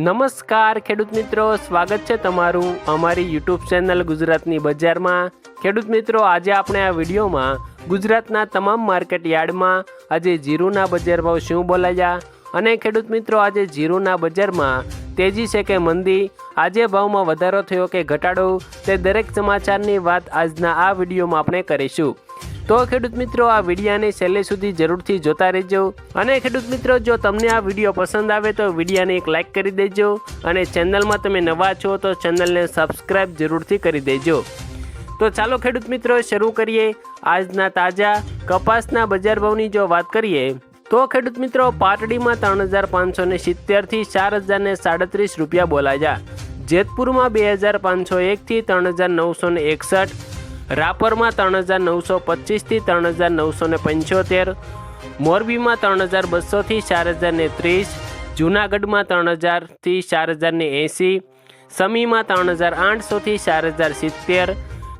નમસ્કાર ખેડૂત મિત્રો, સ્વાગત છે તમારું અમારી યુટ્યુબ ચેનલ ગુજરાતની બજારમાં. ખેડૂત મિત્રો, આજે આપણે આ વિડીયોમાં ગુજરાતના તમામ માર્કેટ યાર્ડમાં આજે જીરુના બજાર ભાવ શું બોલાયા અને ખેડૂત મિત્રો, આજે જીરુના બજારમાં તેજી છે કે મંદી? આજે ભાવમાં વધારો થયો કે ઘટાડો? તે દરેક સમાચારની વાત આજના આ વિડીયોમાં આપણે કરીશું. તો ખેડૂત મિત્રો, આ વિડીયાને છેલ્લે સુધી જરૂરથી જોતા રહેજો અને ખેડૂત મિત્રો, જો તમને આ વીડિયો પસંદ આવે તો વિડીયાને એક લાઇક કરી દેજો અને ચેનલમાં તમે નવા છો તો ચેનલને સબસ્ક્રાઇબ જરૂરથી કરી દેજો. તો ચાલો ખેડૂત મિત્રો, શરૂ કરીએ આજના તાજા કપાસના બજાર ભાવની જો વાત કરીએ, તો ખેડૂત મિત્રો, પાટડીમાં ત્રણ હજાર પાંચસો ને સિત્તેરથી ચાર હજાર ને સાડત્રીસ રૂપિયા બોલાયા. જેતપુરમાં બે હજાર પાંચસો એકથી ત્રણ હજાર નવસો ને એકસઠ રાપરમાં ત્રણ હજાર નવસો પચીસથી ત્રણ હજાર નવસો ને પંચોતેર મોરબીમાં ત્રણ હજાર બસોથી ચાર હજાર ને ત્રીસ જૂનાગઢમાં ત્રણ હજારથી ચાર હજાર ને એંસી સમીમાં ત્રણ હજાર આઠસોથી ચાર હજાર સિત્તેર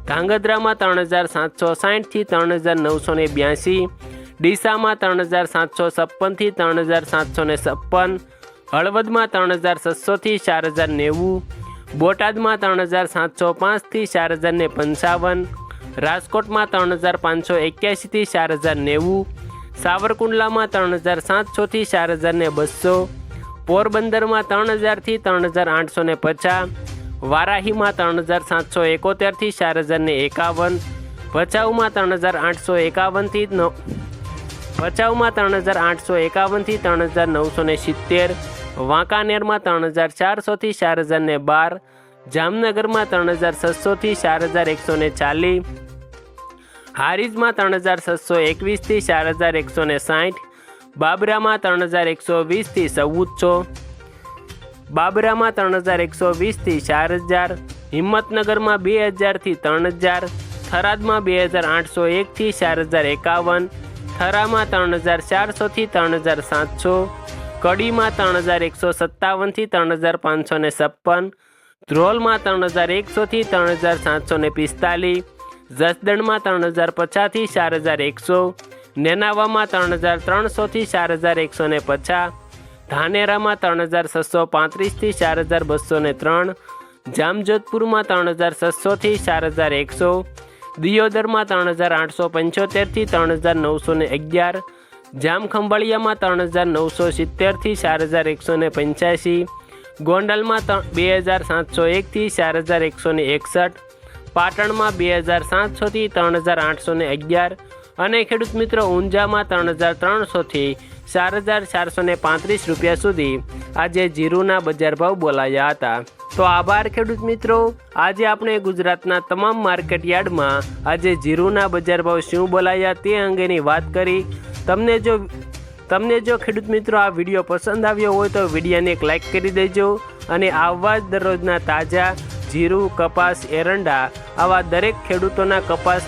ધાંગધ્રામાં ત્રણ હજાર સાતસો સાઠથી ત્રણ હજાર નવસો ને બ્યાસી ડીસામાં ત્રણ હજાર સાતસો છપ્પનથી ત્રણ હજાર સાતસો ને છપ્પન હળવદમાં ત્રણ હજાર છસોથી ચાર હજાર નેવું બોટાદમાં ત્રણ હજાર સાતસો પાંચથી ચાર હજાર ને પંચાવન રાજકોટમાં ત્રણ હજાર પાંચસો એક્યાસીથી ચાર હજાર નેવું, સાવરકુંડલામાં ત્રણ હજાર સાતસોથી ચાર હજાર ને બસો, પોરબંદરમાં ત્રણ હજારથી ત્રણ હજાર આઠસો ને પચાસ, વારાહીમાં ત્રણ હજાર સાતસો એકોતેરથી ચાર હજાર ને એકાવન, ભચાઉમાં ત્રણ હજાર આઠસો એકાવનથી ભચાઉમાં ત્રણ હજાર આઠસો એકાવનથી ત્રણ હજાર નવસો ને સિત્તેર, વાંકાનેરમાં ત્રણ હજાર ચારસોથી ચાર હજાર ને બાર જામનગરમાં ત્રણ હજાર છસોથી ચાર હજાર એકસો ને ચાલીસ, હારીજમાં ત્રણ હજાર છસો એકવીસથી ચાર હજાર એકસો ને સાઠ, બાબરામાં ત્રણ હજાર એકસો વીસથી ચૌદસો બાબરામાં ત્રણ હજાર એકસો વીસથી ચાર હજાર, હિંમતનગરમાં બે હજારથી ત્રણ હજાર, થરાદમાં બે હજાર આઠસો એકથી ચાર હજાર એકાવન, થરામાં ત્રણ હજાર ચારસોથી ત્રણ હજાર સાતસો, કડીમાં ત્રણ હજાર એકસો સત્તાવનથી ત્રણ હજાર પાંચસો ને છપ્પન ધ્રોલમાં ત્રણ હજાર એકસોથી ત્રણ હજાર સાતસો ને પિસ્તાલીસ, જસદણમાં ત્રણ હજાર પચાસથી ચાર હજાર એકસો, નેનાવામાં ત્રણ હજાર ત્રણસોથી ચાર હજાર એકસો ને પચાસ, ધાનેરામાં ત્રણ હજાર છસો પાંત્રીસથી ચાર હજાર બસો ને ત્રણ, જામજોધપુરમાં ત્રણ હજાર છસોથી ચાર હજાર એકસો, દિયોદરમાં ત્રણ હજાર આઠસો પંચોતેરથી ત્રણ હજાર નવસો ને અગિયાર, જામખંભાળિયામાં ત્રણ હજાર નવસો સિત્તેરથી ચાર હજાર એકસો ને પંચ્યાસી ગોંડલમાં ત્રણ બે હજાર સાતસો એકથી ચાર હજાર એકસો એકસઠ, પાટણમાં બે હજાર સાતસોથી ત્રણ હજાર આઠસો અગિયાર અને ખેડૂત મિત્રો ઊંઝામાં ત્રણ હજાર ત્રણસોથી ચાર હજાર ચારસો પાંત્રીસ રૂપિયા સુધી આજે જીરુના બજાર ભાવ બોલાયા હતા. તો આભાર ખેડૂત મિત્રો. આજે આપણે ગુજરાતના તમામ માર્કેટ યાર્ડમાં આજે જીરુના બજાર ભાવ શું બોલાયા તે અંગેની વાત કરી. તમને જો તમને જો ખેડૂત મિત્રો આ વીડિયો પસંદ આવ્યો હોય તો વિડીયોને એક લાઇક કરી દેજો અને આવા જ દરરોજના તાજા જીરું, કપાસ, એરંડા આવા દરેક ખેડૂતોના કપાસ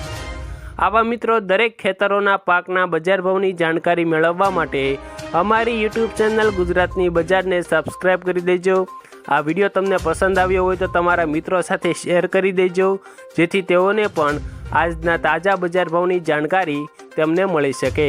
આવા મિત્રો દરેક ખેતરોના પાકના બજાર ભાવની જાણકારી મેળવવા માટે અમારી યુટ્યુબ ચેનલ ગુજરાતની બજારને સબસ્ક્રાઈબ કરી દેજો. આ વીડિયો તમને પસંદ આવ્યો હોય તો તમારા મિત્રો સાથે શેર કરી દેજો, જેથી તેઓને પણ આજના તાજા બજાર ભાવની જાણકારી તેમને મળી શકે.